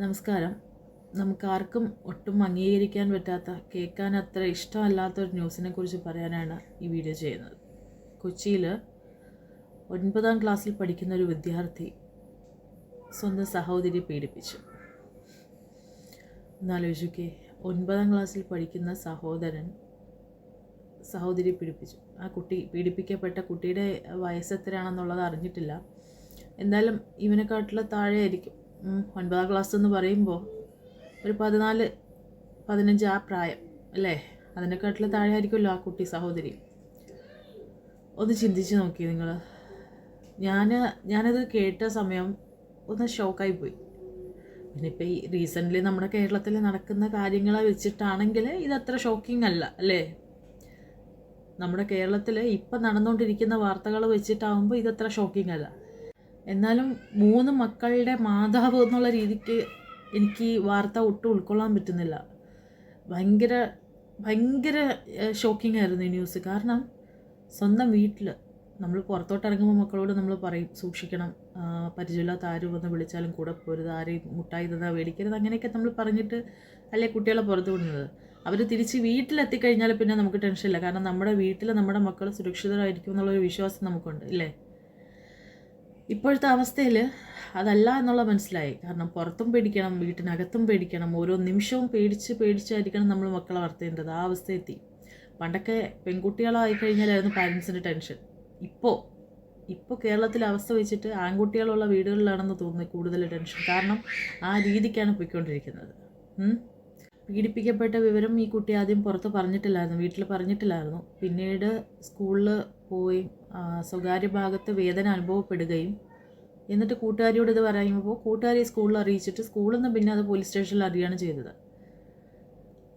നമസ്കാരം. നമുക്കാർക്കും ഒട്ടും അംഗീകരിക്കാൻ പറ്റാത്ത കേൾക്കാൻ അത്ര ഇഷ്ടമല്ലാത്ത ഒരു ന്യൂസിനെ കുറിച്ച് പറയാനാണ് ഈ വീഡിയോ ചെയ്യുന്നത്. കൊച്ചിയിൽ ഒൻപതാം ക്ലാസ്സിൽ പഠിക്കുന്ന ഒരു വിദ്യാർത്ഥി സ്വന്തം സഹോദരിയെ പീഡിപ്പിച്ചു. എന്നാലോചിക്കേ ഒൻപതാം ക്ലാസ്സിൽ പഠിക്കുന്ന സഹോദരൻ സഹോദരിയെ പീഡിപ്പിച്ചു. ആ കുട്ടി പീഡിപ്പിക്കപ്പെട്ട കുട്ടിയുടെ വയസ്സെത്രയാണെന്നുള്ളത് അറിഞ്ഞിട്ടില്ല. എന്തായാലും ഇവനെക്കാട്ടിലും താഴെ ആയിരിക്കും ഉം, ഒൻപതാം ക്ലാസ് എന്ന് പറയുമ്പോൾ ഒരു പതിനാല് പതിനഞ്ച് ആ പ്രായം അല്ലേ? അതിനെക്കാട്ടിൽ താഴെ ആയിരിക്കുമല്ലോ ആ കുട്ടി സഹോദരി. ഒന്ന് ചിന്തിച്ച് നോക്കി നിങ്ങൾ ഞാൻ ഞാനത് കേട്ട സമയം ഒന്ന് ഷോക്കായി പോയി. പിന്നെ ഇപ്പം ഈ റീസെന്റ്ലി നമ്മുടെ കേരളത്തിൽ നടക്കുന്ന കാര്യങ്ങളെ വെച്ചിട്ടാണെങ്കിൽ ഇതത്ര ഷോക്കിംഗ് അല്ല അല്ലേ? നമ്മുടെ കേരളത്തിൽ ഇപ്പം നടന്നുകൊണ്ടിരിക്കുന്ന വാർത്തകൾ വെച്ചിട്ടാവുമ്പോൾ ഇതത്ര ഷോക്കിംഗ് അല്ല. എന്നാലും മൂന്ന് മക്കളുടെ മാതാവ് എന്നുള്ള രീതിക്ക് എനിക്ക് ഈ വാർത്ത ഒട്ടും ഉൾക്കൊള്ളാൻ പറ്റുന്നില്ല. ഭയങ്കര ഭയങ്കര ഷോക്കിംഗ് ആയിരുന്നു ഈ ന്യൂസ് കാരണം സ്വന്തം വീട്ടിൽ നമ്മൾ പുറത്തോട്ട് ഇറങ്ങുമ്പോൾ മക്കളോട് നമ്മൾ പറയും സൂക്ഷിക്കണം. പരിചയമില്ലാത്ത ആരും വന്ന് വിളിച്ചാലും കൂടെ പോരുത്. ആരെയും മുട്ടായി തന്നാ മേടിക്കരുത്. അങ്ങനെയൊക്കെ നമ്മൾ പറഞ്ഞിട്ട് അല്ലേ കുട്ടികളെ പുറത്ത് വിടുന്നത്. അവർ തിരിച്ച് വീട്ടിലെത്തിക്കഴിഞ്ഞാൽ പിന്നെ നമുക്ക് ടെൻഷനില്ല കാരണം നമ്മുടെ വീട്ടിൽ നമ്മുടെ മക്കൾ സുരക്ഷിതരായിരിക്കും എന്നുള്ളൊരു വിശ്വാസം നമുക്കുണ്ട് ഇല്ലേ? ഇപ്പോഴത്തെ അവസ്ഥയിൽ അതല്ല എന്നുള്ള മനസ്സിലായി. കാരണം പുറത്തും പേടിക്കണം വീട്ടിനകത്തും പേടിക്കണം ഓരോ നിമിഷവും പേടിച്ച് പേടിച്ചായിരിക്കണം നമ്മൾ മക്കളെ വളർത്തേണ്ടത്. ആ അവസ്ഥയെത്തി. പണ്ടൊക്കെ പെൺകുട്ടികളായി കഴിഞ്ഞാലായിരുന്നു പാരൻസിന്റെ ടെൻഷൻ ഇപ്പോൾ ഇപ്പോൾ കേരളത്തിലെ അവസ്ഥ വെച്ചിട്ട് ആൺകുട്ടികളുള്ള വീടുകളിലാണെന്ന് തോന്നുന്നു കൂടുതൽ ടെൻഷൻ കാരണം ആ രീതിക്കാണ് പോയിക്കൊണ്ടിരിക്കുന്നത്. പീഡിപ്പിക്കപ്പെട്ട വിവരം ഈ കുട്ടി ആദ്യം പുറത്ത് പറഞ്ഞിട്ടില്ലായിരുന്നു വീട്ടിൽ പറഞ്ഞിട്ടില്ലായിരുന്നു. പിന്നീട് സ്കൂളിൽ പോയി സ്വകാര്യ ഭാഗത്ത് വേദന അനുഭവപ്പെടുകയും. എന്നിട്ട് കൂട്ടുകാരിയോട് ഇത് പറയുമ്പോൾ കൂട്ടുകാരി സ്കൂളിൽ അറിയിച്ചിട്ട് സ്കൂളിൽ നിന്ന് പിന്നെ അത് പോലീസ് സ്റ്റേഷനിൽ അറിയുകയാണ് ചെയ്തത്.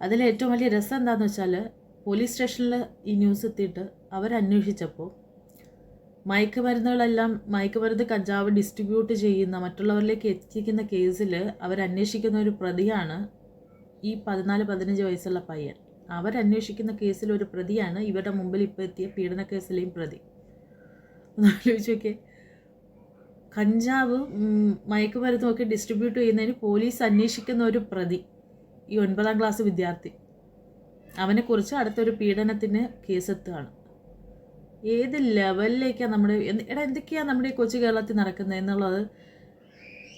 അതിൽ ഏറ്റവും വലിയ രസം എന്താണെന്ന് വെച്ചാൽ പോലീസ് സ്റ്റേഷനിൽ ഈ ന്യൂസ് എത്തിയിട്ട് അവരന്വേഷിച്ചപ്പോൾ മയക്കുമരുന്നുകളെല്ലാം മയക്കുമരുന്ന് കഞ്ചാവ് ഡിസ്ട്രിബ്യൂട്ട് ചെയ്യുന്ന മറ്റുള്ളവരിലേക്ക് എത്തിക്കുന്ന കേസിൽ അവരന്വേഷിക്കുന്ന ഒരു പ്രതിയാണ് ഈ പതിനാല് പതിനഞ്ച് വയസ്സുള്ള പയ്യൻ. അവരന്വേഷിക്കുന്ന കേസിൽ ഒരു പ്രതിയാണ്. ഇവരുടെ മുമ്പിൽ ഇപ്പോൾ എത്തിയ പീഡന കേസിലെയും പ്രതി. ഒന്ന് ആലോചിച്ച് നോക്കിയേ. കഞ്ചാവ് മയക്കുമരുന്നൊക്കെ ഡിസ്ട്രിബ്യൂട്ട് ചെയ്യുന്നതിന് പോലീസ് അന്വേഷിക്കുന്ന ഒരു പ്രതി ഈ ഒൻപതാം ക്ലാസ് വിദ്യാർത്ഥി. അവനെക്കുറിച്ച് അടുത്തൊരു പീഡനത്തിന് കേസെത്തുകയാണ്. ഏത് ലെവലിലേക്കാണ് നമ്മുടെ എടാ എന്തൊക്കെയാണ് നമ്മുടെ ഈ കൊച്ചു കേരളത്തിൽ നടക്കുന്നത് എന്നുള്ളത്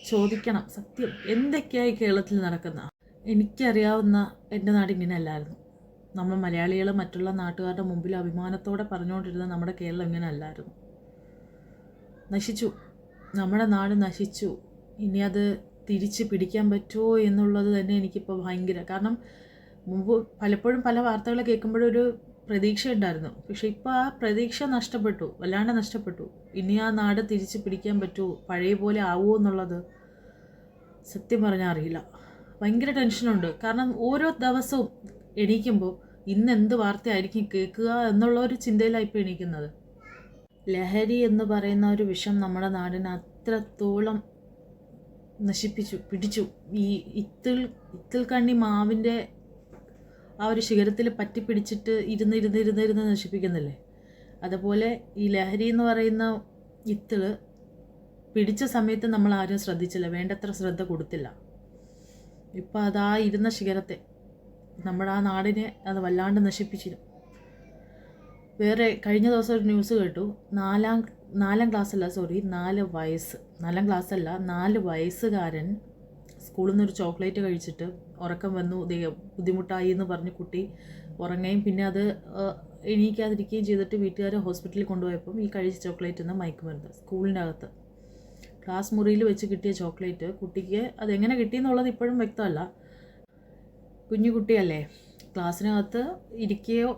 ചോദിക്കണം. സത്യം. എന്തൊക്കെയാണ് ഈ കേരളത്തിൽ നടക്കുന്നത്? എനിക്കറിയാവുന്ന എന്റെ നാട് ഇങ്ങനെ അല്ലായിരുന്നു നമ്മൾ മലയാളികൾ മറ്റുള്ള നാട്ടുകാരുടെ മുമ്പിൽ അഭിമാനത്തോടെ പറഞ്ഞുകൊണ്ടിരുന്ന നമ്മുടെ കേരളം ഇങ്ങനെ അല്ലായിരുന്നു നശിച്ചു. നമ്മുടെ നാട് നശിച്ചു. ഇനി അത് തിരിച്ച് പിടിക്കാൻ പറ്റുമോ എന്നുള്ളത് തന്നെ എനിക്കിപ്പോൾ ഭയങ്കര കാരണം മുമ്പ് പലപ്പോഴും പല വാർത്തകൾ കേൾക്കുമ്പോഴും ഒരു പ്രതീക്ഷ ഉണ്ടായിരുന്നു. പക്ഷെ ഇപ്പോൾ ആ പ്രതീക്ഷ നഷ്ടപ്പെട്ടു. വല്ലാണ്ട് നഷ്ടപ്പെട്ടു. ഇനി ആ നാട് തിരിച്ച് പിടിക്കാൻ പറ്റുമോ പഴയ പോലെ ആവുമോ എന്നുള്ളത് സത്യം പറഞ്ഞാൽ അറിയില്ല. ഭയങ്കര ടെൻഷനുണ്ട്. കാരണം ഓരോ ദിവസവും എണീക്കുമ്പോൾ ഇന്ന് എന്ത് വാർത്തയായിരിക്കും കേൾക്കുക എന്നുള്ള ഒരു ചിന്തയിലായി ഇപ്പോൾ എണീക്കുന്നത് ലഹരി എന്ന് പറയുന്ന ഒരു വിഷം നമ്മുടെ നാടിനെ അത്രത്തോളം നശിപ്പിച്ചു പിടിച്ചു. ഈ ഇത്തിൽ ഇത്തിൽ കണ്ണി മാവിന്റെ ആ ഒരു ശിഖരത്തിൽ പറ്റി പിടിച്ചിട്ട് ഇരുന്ന് ഇരുന്ന് ഇരുന്ന് ഇരുന്ന് നശിപ്പിക്കുന്നില്ലേ? അതുപോലെ ഈ ലഹരി എന്ന് പറയുന്ന ഇത്തിൽ പിടിച്ച സമയത്ത് നമ്മൾ ആരും ശ്രദ്ധിച്ചില്ല വേണ്ടത്ര ശ്രദ്ധ കൊടുത്തില്ല. ഇപ്പം അതാ ഇരുന്ന ശിഖരത്തെ നമ്മുടെ ആ നാടിനെ അത് വല്ലാണ്ട് നശിപ്പിച്ചിരുന്നു. വേറെ കഴിഞ്ഞ ദിവസം ഒരു ന്യൂസ് കേട്ടു. നാലാം നാലാം ക്ലാസ്സല്ല സോറി നാല് വയസ്സ്. നാലാം ക്ലാസ്സല്ല നാല് വയസ്സുകാരൻ സ്കൂളിൽ നിന്ന് ഒരു ചോക്ലേറ്റ് കഴിച്ചിട്ട് ഉറക്കം വന്നു. ബുദ്ധിമുട്ടായി എന്ന് പറഞ്ഞ് കുട്ടി ഉറങ്ങുകയും പിന്നെ അത് എണീക്കാതിരിക്കുകയും ചെയ്തിട്ട് വീട്ടുകാരെ ഹോസ്പിറ്റലിൽ കൊണ്ടുപോയപ്പം ഈ കഴിച്ച ചോക്ലേറ്റ് നിന്ന് മയക്കുമരുന്ന് സ്കൂളിന്റെ അകത്ത്. ക്ലാസ് മുറിയിൽ വെച്ച് കിട്ടിയ ചോക്ലേറ്റ് കുട്ടിക്ക് അതെങ്ങനെ കിട്ടിയെന്നുള്ളത് ഇപ്പോഴും വ്യക്തമല്ല. കുഞ്ഞു കുട്ടിയല്ലേ ക്ലാസ്സിനകത്ത് ഇരിക്കുകയോ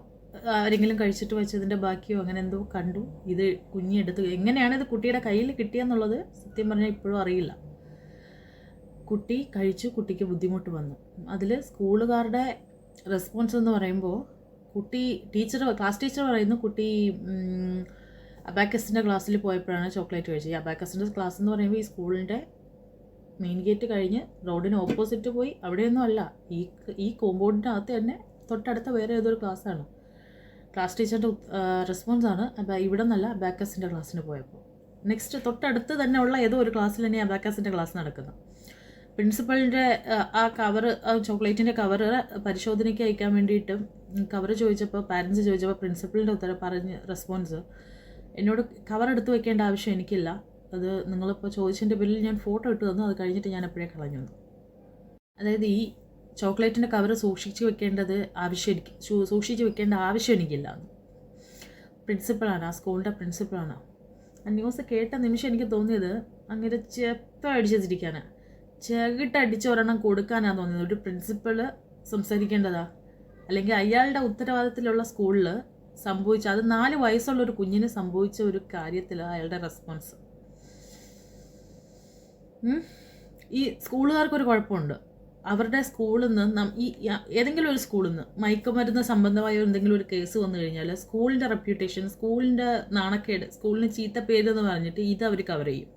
ആരെങ്കിലും കഴിച്ചിട്ട് വെച്ചതിന്റെ ബാക്കിയോ അങ്ങനെ എന്തോ കണ്ടു. ഇത് കുഞ്ഞെടുത്ത് എങ്ങനെയാണ് ഇത് കുട്ടിയുടെ കയ്യിൽ കിട്ടിയെന്നുള്ളത് സത്യം പറഞ്ഞാൽ ഇപ്പോഴും അറിയില്ല. കുട്ടി കഴിച്ചു കുട്ടിക്ക് ബുദ്ധിമുട്ട് വന്നു. അതിൽ സ്കൂളുകാരുടെ റെസ്പോൺസ് എന്ന് പറയുമ്പോൾ കുട്ടി ടീച്ചർ ക്ലാസ് ടീച്ചർ പറയുന്നു കുട്ടി അബാക്കസിന്റെ ക്ലാസ്സിൽ പോയപ്പോഴാണ് ചോക്ലേറ്റ് കഴിച്ചത്. ഈ അബാക്കസിന്റെ ക്ലാസ് എന്ന് പറയുമ്പോൾ ഈ സ്കൂളിന്റെ മെയിൻ ഗേറ്റ് കഴിഞ്ഞ് റോഡിന് ഓപ്പോസിറ്റ് പോയി. അവിടെയൊന്നും അല്ല. ഈ ഈ കോമ്പൗണ്ടിന്റെ അകത്ത് തന്നെ തൊട്ടടുത്ത വേറെ ഏതൊരു ക്ലാസ്സാണ് ക്ലാസ് ടീച്ചറിന്റെ റെസ്പോൺസ് ആണ്. അപ്പോൾ ഇവിടെ നിന്നല്ല ബാക്കസിന്റെ ക്ലാസ്സിന് പോയപ്പോൾ നെക്സ്റ്റ് തൊട്ടടുത്ത് തന്നെ ഉള്ള ഏതോ ഒരു ക്ലാസ്സിൽ തന്നെ ബാക്കസിന്റെ ക്ലാസ് നടക്കുന്നത്. പ്രിൻസിപ്പളിന്റെ ആ കവർ ആ ചോക്ലേറ്റിന്റെ കവർ പരിശോധനയ്ക്ക് അയക്കാൻ വേണ്ടിയിട്ട് കവർ ചോദിച്ചപ്പോൾ പാരൻസ് ചോദിച്ചപ്പോൾ പ്രിൻസിപ്പളിന്റെ ഉത്തരം പറഞ്ഞ് റെസ്പോൺസ് എന്നോട് കവർ എടുത്ത് വെക്കേണ്ട ആവശ്യം എനിക്കില്ല. അത് നിങ്ങളിപ്പോൾ ചോദിച്ചതിന്റെ പേരിൽ ഞാൻ ഫോട്ടോ ഇട്ട് തന്നു അത് കഴിഞ്ഞിട്ട് ഞാൻ എപ്പോഴേ കളഞ്ഞു അതായത് ഈ ചോക്ലേറ്റിന്റെ കവർ സൂക്ഷിച്ച് വെക്കേണ്ടത് ആവശ്യം എനിക്ക് സൂക്ഷിച്ച് വെക്കേണ്ട ആവശ്യം എനിക്കില്ല. പ്രിൻസിപ്പളാണ് ആ സ്കൂളിന്റെ പ്രിൻസിപ്പളാണ്. ആ ന്യൂസ് കേട്ട നിമിഷം എനിക്ക് തോന്നിയത് അങ്ങനെ ചെപ്പ അടിച്ചിരിക്കാനാണ് ചെകിട്ടടിച്ച് ഒരെണ്ണം കൊടുക്കാനാണ് തോന്നിയത്. ഒരു പ്രിൻസിപ്പൾ സംസാരിക്കേണ്ടതാ. അല്ലെങ്കിൽ അയാളുടെ ഉത്തരവാദിത്തത്തിലുള്ള സ്കൂളിൽ സംഭവിച്ച അത് നാല് വയസ്സുള്ള ഒരു കുഞ്ഞിന് സംഭവിച്ച ഒരു കാര്യത്തിൽ അയാളുടെ റെസ്പോൺസ്. ഈ സ്കൂളുകാർക്കൊരു കുഴപ്പമുണ്ട്. അവരുടെ സ്കൂളിൽ നിന്ന് ഈ ഏതെങ്കിലും ഒരു സ്കൂളിൽ നിന്ന് മയക്കുമരുന്ന് സംബന്ധമായ എന്തെങ്കിലും ഒരു കേസ് വന്നു കഴിഞ്ഞാൽ സ്കൂളിന്റെ റെപ്യൂട്ടേഷൻ സ്കൂളിന്റെ നാണക്കേട് സ്കൂളിന് ചീത്ത പേര് എന്ന് പറഞ്ഞിട്ട് ഇത് അവർ കവർ ചെയ്യും.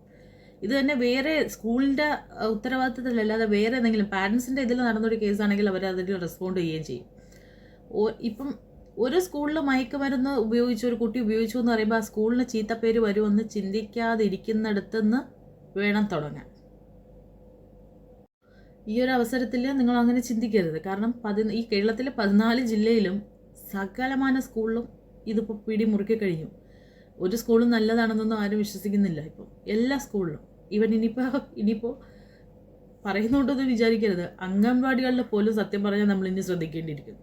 ഇത് തന്നെ വേറെ സ്കൂളിന്റെ ഉത്തരവാദിത്തത്തിലല്ലാതെ വേറെ എന്തെങ്കിലും പാരൻസിന്റെ ഇതിൽ നടന്നൊരു കേസാണെങ്കിൽ അവർ അതിൽ റെസ്പോണ്ട് ചെയ്യുകയും ചെയ്യും. ഇപ്പം ഒരു സ്കൂളിൽ മയക്കുമരുന്ന് ഉപയോഗിച്ചു ഒരു കുട്ടി ഉപയോഗിച്ചു എന്ന് പറയുമ്പോൾ ആ സ്കൂളിന് പേര് വരുമെന്ന് ചിന്തിക്കാതിരിക്കുന്നിടത്തുനിന്ന് വേണം തുടങ്ങാൻ. ഈ ഒരു അവസരത്തിൽ നിങ്ങൾ അങ്ങനെ ചിന്തിക്കരുത്. കാരണം പതി ഈ കേരളത്തിലെ പതിനാല് ജില്ലയിലും സകലമാന സ്കൂളിലും ഇതിപ്പോൾ പിടി മുറുക്കി കഴിഞ്ഞു. ഒരു സ്കൂളും നല്ലതാണെന്നൊന്നും ആരും വിശ്വസിക്കുന്നില്ല ഇപ്പോൾ എല്ലാ സ്കൂളിലും. ഇവൻ ഇനിയിപ്പോൾ ഇനിയിപ്പോൾ പറയുന്നുണ്ടെന്ന് വിചാരിക്കരുത്. അംഗൻവാടികളിൽ പോലും സത്യം പറഞ്ഞാൽ നമ്മൾ ഇനി ശ്രദ്ധിക്കേണ്ടിയിരിക്കുന്നു.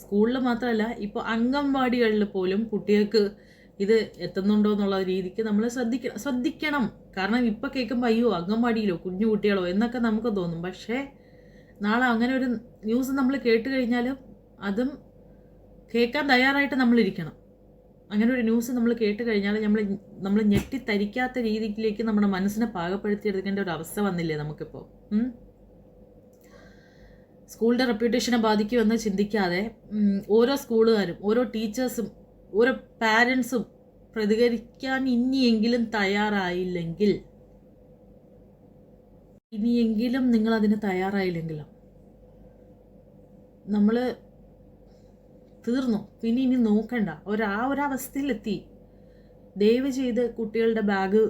സ്കൂളിൽ മാത്രമല്ല ഇപ്പോൾ അംഗൻവാടികളിൽ പോലും കുട്ടികൾക്ക് ഇത് എത്തുന്നുണ്ടോ എന്നുള്ള രീതിക്ക് നമ്മൾ ശ്രദ്ധിക്കണം ശ്രദ്ധിക്കണം. കാരണം ഇപ്പോൾ കേൾക്കുമ്പോൾ അയ്യോ അംഗൻവാടിയിലോ കുഞ്ഞു കുട്ടികളോ എന്നൊക്കെ നമുക്ക് തോന്നും. പക്ഷേ നാളെ അങ്ങനെ ഒരു ന്യൂസ് നമ്മൾ കേട്ട് കഴിഞ്ഞാൽ അതും കേൾക്കാൻ തയ്യാറായിട്ട് നമ്മളിരിക്കണം അങ്ങനെ ഒരു ന്യൂസ് നമ്മൾ കേട്ട് കഴിഞ്ഞാൽ നമ്മൾ നമ്മൾ ഞെട്ടിത്തരിക്കാത്ത രീതിയിലേക്ക് നമ്മുടെ മനസ്സിനെ പാകപ്പെടുത്തിയെടുക്കേണ്ട ഒരു അവസ്ഥ വന്നില്ലേ നമുക്കിപ്പോൾ? സ്കൂളിന്റെ റെപ്യൂട്ടേഷനെ ബാധിക്കുമെന്ന് ചിന്തിക്കാതെ ഓരോ സ്കൂളുകാരും ഓരോ ടീച്ചേഴ്സും ഓരോ പാരൻസും പ്രതികരിക്കാൻ ഇനിയെങ്കിലും തയ്യാറായില്ലെങ്കിൽ ഇനിയെങ്കിലും നിങ്ങൾ അതിന് തയ്യാറായില്ലെങ്കിലും? നമ്മൾ തീർന്നു. പിന്നെ ഇനി നോക്കണ്ട. ഒരു ആ ഒരു അവസ്ഥയിലെത്തി. ദയവ് ചെയ്ത് കുട്ടികളുടെ ബാഗ്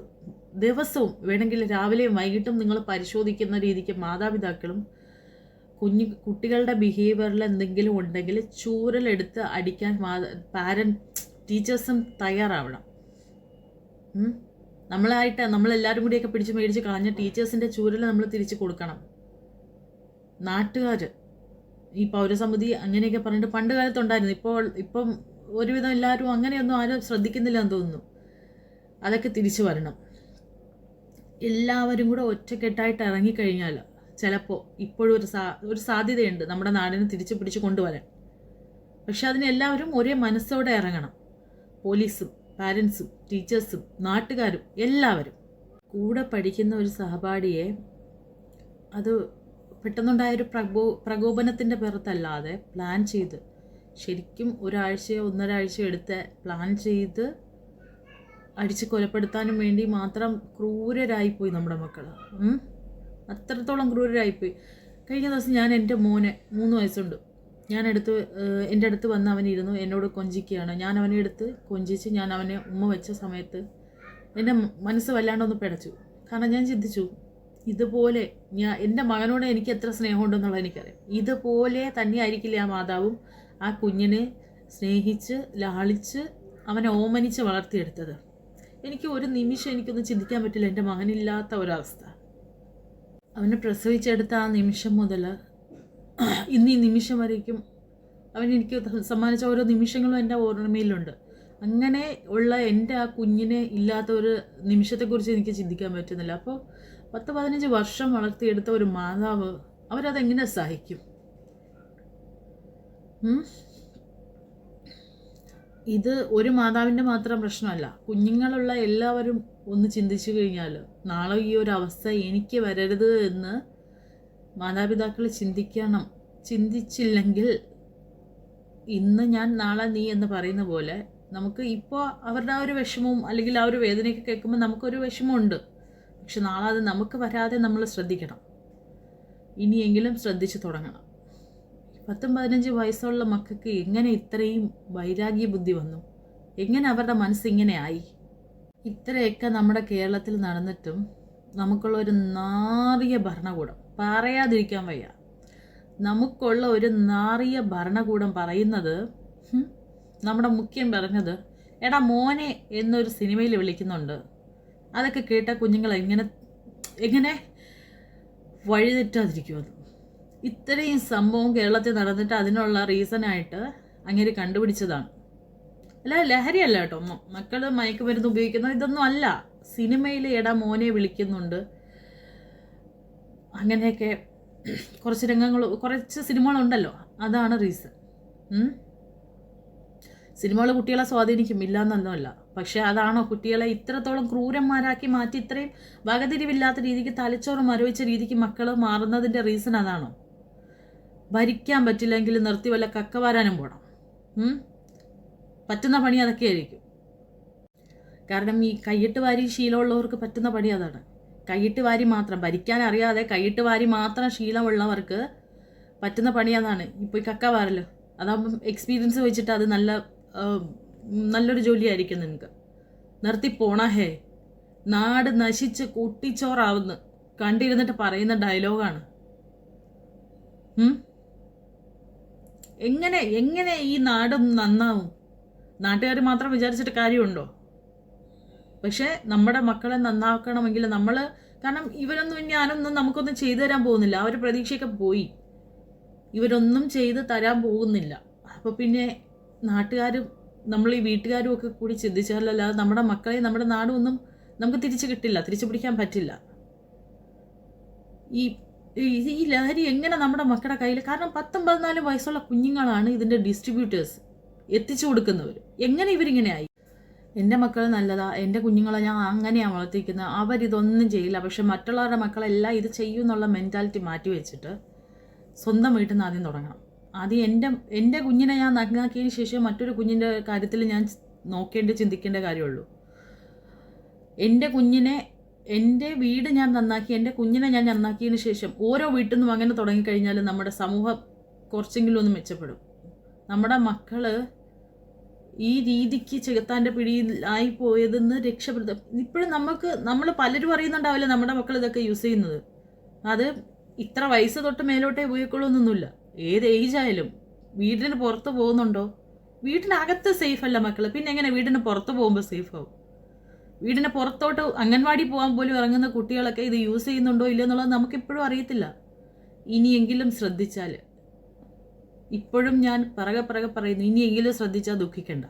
ദിവസവും വേണമെങ്കിൽ രാവിലെയും വൈകിട്ടും നിങ്ങൾ പരിശോധിക്കുന്ന രീതിക്ക് മാതാപിതാക്കളും കുഞ്ഞു കുട്ടികളുടെ ബിഹേവിയറിൽ എന്തെങ്കിലും ഉണ്ടെങ്കിൽ ചൂരലെടുത്ത് അടിക്കാൻ പാരന്റ് ടീച്ചേഴ്സും തയ്യാറാവണം? നമ്മളായിട്ട് നമ്മളെല്ലാവരും കൂടിയൊക്കെ പിടിച്ച് മേടിച്ച് കളഞ്ഞ ടീച്ചേഴ്സിന്റെ ചൂരൽ നമ്മൾ തിരിച്ച് കൊടുക്കണം. നാട്ടുകാർ ഈ പൗരസമിതി അങ്ങനെയൊക്കെ പറഞ്ഞിട്ട് പണ്ട് കാലത്തുണ്ടായിരുന്നു. ഇപ്പോൾ ഇപ്പം ഒരുവിധം എല്ലാവരും അങ്ങനെയൊന്നും ആരും ശ്രദ്ധിക്കുന്നില്ല എന്ന് തോന്നുന്നു. അതൊക്കെ തിരിച്ചു വരണം. എല്ലാവരും കൂടെ ഒറ്റക്കെട്ടായിട്ട് ഇറങ്ങിക്കഴിഞ്ഞാൽ ചിലപ്പോൾ ഇപ്പോഴും ഒരു സാ ഒരു സാധ്യതയുണ്ട് നമ്മുടെ നാടിനെ തിരിച്ചു പിടിച്ച് കൊണ്ടുവരാൻ. പക്ഷെ അതിനെല്ലാവരും ഒരേ മനസ്സോടെ ഇറങ്ങണം. പോലീസും പാരൻസും ടീച്ചേഴ്സും നാട്ടുകാരും എല്ലാവരും. കൂടെ പഠിക്കുന്ന ഒരു സഹപാഠിയെ അത് പെട്ടെന്നുണ്ടായ ഒരു പ്രകോ പ്രകോപനത്തിന്റെ പുറത്തല്ലാതെ പ്ലാൻ ചെയ്ത് ശരിക്കും ഒരാഴ്ചയോ ഒന്നരാഴ്ചയോ എടുത്ത് പ്ലാൻ ചെയ്ത് അടിച്ച് കൊലപ്പെടുത്താനും വേണ്ടി മാത്രം ക്രൂരരായിപ്പോയി നമ്മുടെ മക്കൾ അത്രത്തോളം ക്രൂരരായിപ്പോയി കഴിഞ്ഞ ദിവസം ഞാൻ എന്റെ മോനെ മൂന്ന് വയസ്സുണ്ട്. ഞാൻ എടുത്ത് എന്റെ അടുത്ത് വന്ന് അവനിരുന്നു എന്നോട് കൊഞ്ചിക്കുകയാണ്. ഞാൻ അവനെ എടുത്ത് കൊഞ്ചിച്ച് ഞാൻ അവനെ ഉമ്മ വെച്ച സമയത്ത് എന്റെ മനസ്സ് വല്ലാണ്ടൊന്ന് പിടച്ചു. കാരണം ഞാൻ ചിന്തിച്ചു ഇതുപോലെ ഞാൻ എന്റെ മകനോട് എനിക്ക് എത്ര സ്നേഹമുണ്ടെന്നുള്ളത് എനിക്കറിയാം. ഇതുപോലെ തന്നെയായിരിക്കില്ലേ ആ മാതാവും ആ കുഞ്ഞിനെ സ്നേഹിച്ച് ലാളിച്ച് അവനെ ഓമനിച്ച് വളർത്തിയെടുത്തത്. എനിക്ക് ഒരു നിമിഷം എനിക്കൊന്നും ചിന്തിക്കാൻ പറ്റില്ല. എന്റെ മകനില്ലാത്ത ഒരവസ്ഥ. അവനെ പ്രസവിച്ചെടുത്ത ആ നിമിഷം മുതൽ ഇന്ന് ഈ നിമിഷം വരേക്കും അവൻ എനിക്ക് സമ്മാനിച്ച ഓരോ നിമിഷങ്ങളും എന്റെ ഓർമ്മയിലുണ്ട്. അങ്ങനെ ഉള്ള എന്റെ ആ കുഞ്ഞിനെ ഇല്ലാത്ത ഒരു നിമിഷത്തെക്കുറിച്ച് എനിക്ക് ചിന്തിക്കാൻ പറ്റുന്നില്ല. അപ്പോൾ പത്ത് പതിനഞ്ച് വർഷം വളർത്തിയെടുത്ത ഒരു മാതാവ് അവരതെങ്ങനെ സഹിക്കും? ഇത് ഒരു മാതാവിന്റെ മാത്രം പ്രശ്നമല്ല. കുഞ്ഞുങ്ങളുള്ള എല്ലാവരും ഒന്ന് ചിന്തിച്ചു കഴിഞ്ഞാൽ നാളെ ഈ ഒരു അവസ്ഥ എനിക്ക് വരരുത് എന്ന് മാതാപിതാക്കൾ ചിന്തിക്കണം. ചിന്തിച്ചില്ലെങ്കിൽ ഇന്ന് ഞാൻ നാളെ നീ എന്ന് പറയുന്ന പോലെ നമുക്ക് ഇപ്പോൾ അവരുടെ ആ ഒരു വിഷമവും അല്ലെങ്കിൽ ആ ഒരു വേദനയൊക്കെ കേൾക്കുമ്പോൾ നമുക്കൊരു വിഷമമുണ്ട്. പക്ഷെ നാളെ അത് നമുക്ക് വരാതെ നമ്മൾ ശ്രദ്ധിക്കണം. ഇനിയെങ്കിലും ശ്രദ്ധിച്ചു തുടങ്ങണം. പത്തും പതിനഞ്ച് വയസ്സുള്ള മക്കൾക്ക് എങ്ങനെ ഇത്രയും വൈരാഗ്യ ബുദ്ധി വന്നു? എങ്ങനെ അവരുടെ മനസ്സിങ്ങനെയായി ഇത്രയൊക്കെ നമ്മുടെ കേരളത്തിൽ നടന്നിട്ടും നമുക്കുള്ള ഒരു നാറിയ ഭരണകൂടം പറയാതിരിക്കാൻ വയ്യ. നമുക്കുള്ള ഒരു നാറിയ ഭരണകൂടം പറയുന്നത് നമ്മുടെ മുഖ്യം പറഞ്ഞത് എടാ മോനെ എന്നൊരു സിനിമയിൽ വിളിക്കുന്നുണ്ട്. അതൊക്കെ കേട്ട കുഞ്ഞുങ്ങൾ എങ്ങനെ എങ്ങനെ വഴിതെറ്റാതിരിക്കും അത്. ഇത്രയും സംഭവം കേരളത്തിൽ നടന്നിട്ട് അതിനുള്ള റീസണായിട്ട് അങ്ങനെ കണ്ടുപിടിച്ചതാണ്. അല്ല ലഹരിയല്ല കേട്ടോ. മക്കൾ മയക്കുമരുന്ന് ഉപയോഗിക്കുന്നത് ഇതൊന്നും അല്ല. സിനിമയിൽ എടാ മോനെ വിളിക്കുന്നുണ്ട്. അങ്ങനെയൊക്കെ കുറച്ച് രംഗങ്ങൾ കുറച്ച് സിനിമകളുണ്ടല്ലോ. അതാണ് റീസൺ സിനിമകൾ കുട്ടികളെ സ്വാധീനിക്കും. ഇല്ല പക്ഷെ അതാണോ കുട്ടികളെ ഇത്രത്തോളം ക്രൂരന്മാരാക്കി മാറ്റി ഇത്രയും വകതിരിവില്ലാത്ത രീതിക്ക് തലച്ചോറ് മരവിച്ച രീതിക്ക് മക്കൾ മാറുന്നതിന്റെ റീസൺ അതാണോ? ഭരിക്കാൻ പറ്റില്ലെങ്കിൽ നിർത്തി വല്ല കക്ക വരാനും പോണം പറ്റുന്ന പണി അതൊക്കെ ആയിരിക്കും. കാരണം ഈ കൈയിട്ട് വാരി ശീലമുള്ളവർക്ക് പറ്റുന്ന പണി അതാണ്. കൈയിട്ട് വാരി മാത്രം ഭരിക്കാൻ അറിയാതെ കൈയിട്ട് വാരി മാത്രം ശീലമുള്ളവർക്ക് പറ്റുന്ന പണിയാന്നാണ് ഇപ്പോൾ ഈ കക്ക വാരല്ലോ അതാകുമ്പം എക്സ്പീരിയൻസ് വെച്ചിട്ട് അത് നല്ല നല്ലൊരു ജോലിയായിരിക്കും നിങ്ങൾക്ക് നിർത്തി പോണാ ഹേ നാട് നശിച്ച് കുട്ടിച്ചോറാവുന്നു കണ്ടിരുന്നിട്ട് പറയുന്ന ഡയലോഗാണ്. എങ്ങനെ എങ്ങനെ ഈ നാടും നന്നാവും? നാട്ടുകാർ മാത്രം വിചാരിച്ചിട്ട് കാര്യമുണ്ടോ? പക്ഷെ നമ്മുടെ മക്കളെ നന്നാക്കണമെങ്കിൽ നമ്മൾ കാരണം ഇവരൊന്നും ഞാനൊന്നും നമുക്കൊന്നും ചെയ്തു തരാൻ പോകുന്നില്ല. അവർ പ്രതീക്ഷയൊക്കെ പോയി. ഇവരൊന്നും ചെയ്ത് തരാൻ പോകുന്നില്ല. അപ്പോൾ പിന്നെ നാട്ടുകാരും നമ്മൾ ഈ വീട്ടുകാരും ഒക്കെ കൂടി ചിന്തിച്ചാലല്ലാതെ നമ്മുടെ മക്കളെ നമ്മുടെ നാടും ഒന്നും നമുക്ക് തിരിച്ചു കിട്ടില്ല തിരിച്ചു പിടിക്കാൻ പറ്റില്ല. ഈ- ഈ ലഹരി എങ്ങനെ നമ്മുടെ മക്കളുടെ കയ്യിൽ കാരണം പത്തും പതിനാലും വയസ്സുള്ള കുഞ്ഞുങ്ങളാണ് ഇതിന്റെ ഡിസ്ട്രിബ്യൂട്ടേഴ്സ് എത്തിച്ചു കൊടുക്കുന്നവർ എങ്ങനെ ഇവരിങ്ങനെ ആയി? എന്റെ മക്കൾ നല്ലതാ എന്റെ കുഞ്ഞുങ്ങളെ ഞാൻ അങ്ങനെയാണ് വളർത്തിക്കുന്നത് അവരിതൊന്നും ചെയ്യില്ല. പക്ഷെ മറ്റുള്ളവരുടെ മക്കളെല്ലാം ഇത് ചെയ്യും എന്നുള്ള മെന്റാലിറ്റി മാറ്റി വെച്ചിട്ട് സ്വന്തം വീട്ടിൽ നിന്ന് ആദ്യം തുടങ്ങണം. ആദ്യം എന്റെ എന്റെ കുഞ്ഞിനെ ഞാൻ നഗ്നാക്കിയതിന് ശേഷം മറ്റൊരു കുഞ്ഞിന്റെ കാര്യത്തിൽ ഞാൻ നോക്കേണ്ട ചിന്തിക്കേണ്ട കാര്യമുള്ളൂ. എന്റെ കുഞ്ഞിനെ എന്റെ വീട് ഞാൻ നന്നാക്കി എന്റെ കുഞ്ഞിനെ ഞാൻ നന്നാക്കിയതിന് ശേഷം ഓരോ വീട്ടിൽ നിന്നും അങ്ങനെ തുടങ്ങിക്കഴിഞ്ഞാൽ നമ്മുടെ സമൂഹം കുറച്ചെങ്കിലും ഒന്ന് മെച്ചപ്പെടും. നമ്മുടെ മക്കൾ ഈ രീതിക്ക് ചെകുത്താന്റെ പിടിയിൽ പോയതെന്ന് രക്ഷപ്പെടുത്ത ഇപ്പോഴും നമുക്ക് നമ്മൾ പലരും അറിയുന്നുണ്ടാവില്ല നമ്മുടെ മക്കൾ ഇതൊക്കെ യൂസ് ചെയ്യുന്നത്? അത് ഇത്ര വയസ്സ് തൊട്ട് മേലോട്ടേ ഉപയോഗിക്കുള്ളൂന്നൊന്നുമില്ല ഏത് ഏജ് ആയാലും വീടിന് പുറത്ത് പോകുന്നുണ്ടോ? വീടിനകത്ത് സേഫ് അല്ല മക്കൾ പിന്നെ എങ്ങനെ വീടിന് പുറത്ത് പോകുമ്പോൾ സേഫ് ആവും? വീടിന് പുറത്തോട്ട് അംഗൻവാടി പോകാൻ പോലും ഇറങ്ങുന്ന കുട്ടികളൊക്കെ ഇത് യൂസ് ചെയ്യുന്നുണ്ടോ ഇല്ലെന്നുള്ളത് നമുക്കിപ്പോഴും അറിയത്തില്ല. ഇനിയെങ്കിലും ശ്രദ്ധിച്ചാൽ ഇപ്പോഴും ഞാൻ പറകെ പറകെ പറയുന്നു ഇനിയെങ്കിലും ശ്രദ്ധിച്ചാൽ ദുഃഖിക്കണ്ട.